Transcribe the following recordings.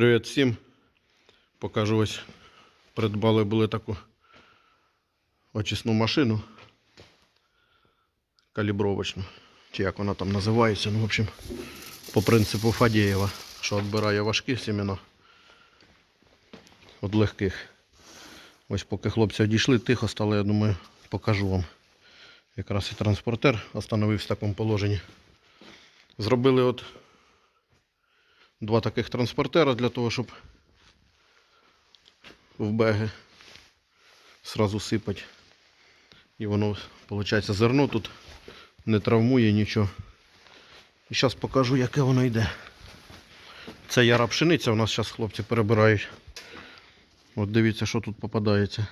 Привіт всім. Покажу ось. Придбали були таку очисну машину. Калібровочну. Чи як вона там називається. Ну, в общем, по принципу Фадєєва, що відбирає важкі сімена від легких. Ось поки хлопці одійшли, тихо стало, я думаю, покажу вам. Якраз і транспортер остановився в такому положенні. Зробили от два таких транспортера для того, щоб в беги сразу сипать. І воно, виходить, зерно тут не травмує нічого. І зараз покажу, яке воно йде. Це яра пшениця, у нас зараз хлопці перебирають. От дивіться, що тут попадається.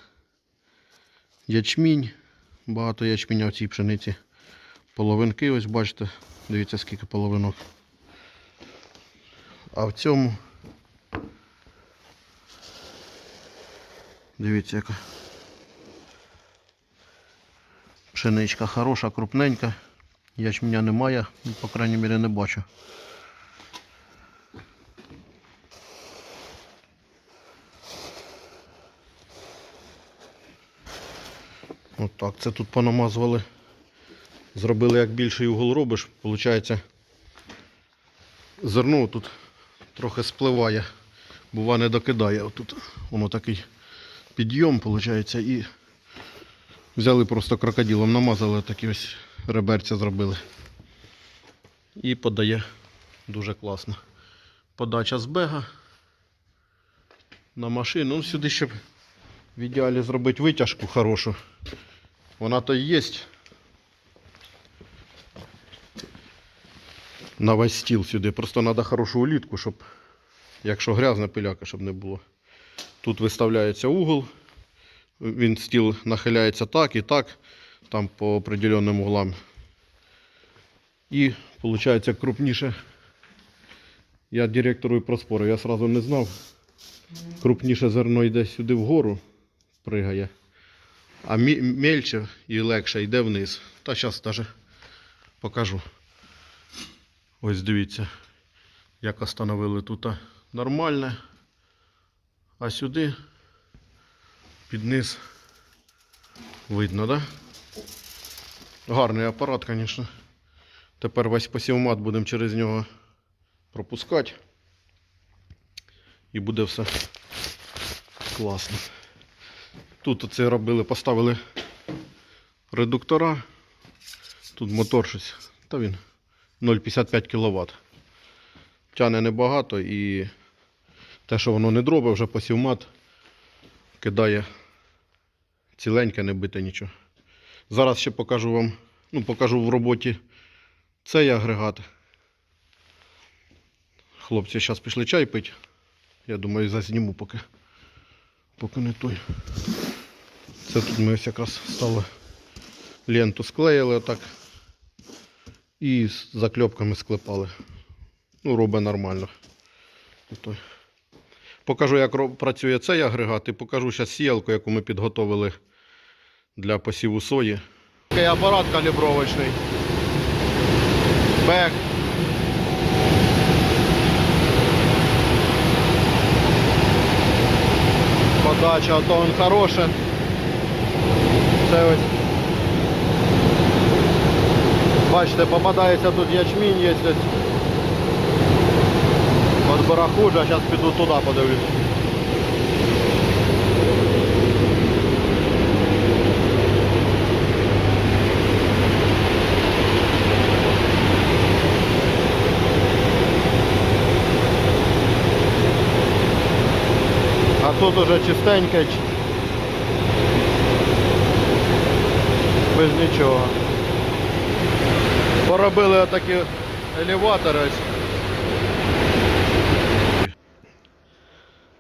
Ячмінь. Багато ячменя в цій пшениці. Половинки, ось бачите, дивіться скільки половинок. А в цьому дивіться яка. Пшеничка хороша, крупненька. Ячменя немає, ну, по крайній мірі не бачу. От так, це тут понамазували. Зробили як більший угол робиш, виходить, зерно тут трохи спливає, бува не докидає. Отут воно такий підйом, виходить, і взяли просто крокодилом, намазали такі ось реберця зробили. І подає дуже класно. Подача з бега на машину. Ну, сюди ще б в ідеалі зробити витяжку хорошу. Вона то і є. На весь стіл сюди. Просто треба хорошу улітку, щоб, якщо грязна пиляка, щоб не було. Тут виставляється угол. Він стіл нахиляється так і так, там по определенним углам. І виходить крупніше. Я директору і проспорив, я сразу не знав. Крупніше зерно йде сюди вгору, пригає. А мельче і легше йде вниз. Та зараз навіть покажу. Ось дивіться, як остановили тут нормальне. А сюди під низ видно, да? Гарний апарат, звісно. Тепер весь посівмат будемо через нього пропускати. І буде все класно. Тут оце робили, поставили редуктора. Тут мотор щось. Та він 0,55 кВт. Тяне небагато і те, що воно не дробить, вже посівмат кидає ціленьке, не бите нічого. Зараз ще покажу вам, ну покажу в роботі цей агрегат. Хлопці зараз пішли чай пити. Я думаю, зазніму поки. Поки не той. Це тут ми ось якраз стали ленту склеїли отак. І з закльопками склепали. Ну, робить нормально. Покажу, як працює цей агрегат і покажу зараз сіялку, яку ми підготовили для посіву сої. Такий апарат калібровочний. Бек. Подача, а то він хороша. Це ось. Бачите, попадається тут ячмінь є ось. От барахужа, зараз піду туди подивлюсь. А тут уже чистеньке. ч- Без нічого. Поробили отакі елеватори.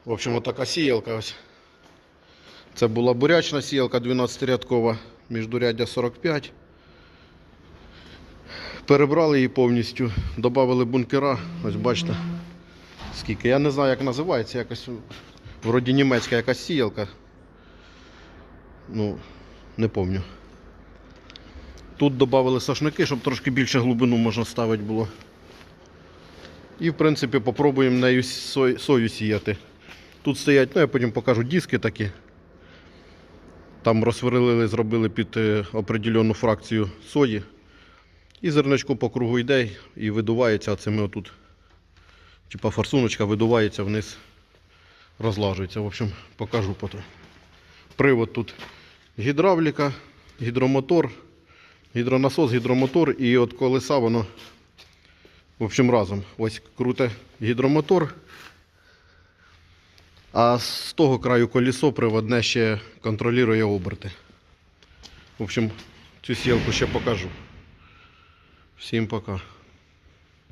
В общем, отака сіялка ось. Це була бурячна сіялка 12-рядкова, міждуряддя 45. Перебрали її повністю, додали бункера. Ось бачите, скільки. Я не знаю, як називається, якось вроді німецька якась сіялка. Ну, не пам'ятаю. Тут додали сошники, щоб трошки більше глибину можна ставити було. І, в принципі, попробуємо нею сой- сою сіяти. Тут стоять, ну я потім покажу диски такі. Там розсверлили, зробили під е, определену фракцію сої. І зерничко по кругу йде і видувається, а це ми отут, типа форсуночка видувається вниз, розлажується. В общем, покажу потім. Привод тут гідравліка, гідромотор, гідронасос, гідромотор і от колеса воно, в общем, разом. Ось круте гідромотор. А з того краю колесо приводне ще контролює оберти. В общем, цю сілку ще покажу. Всім пока.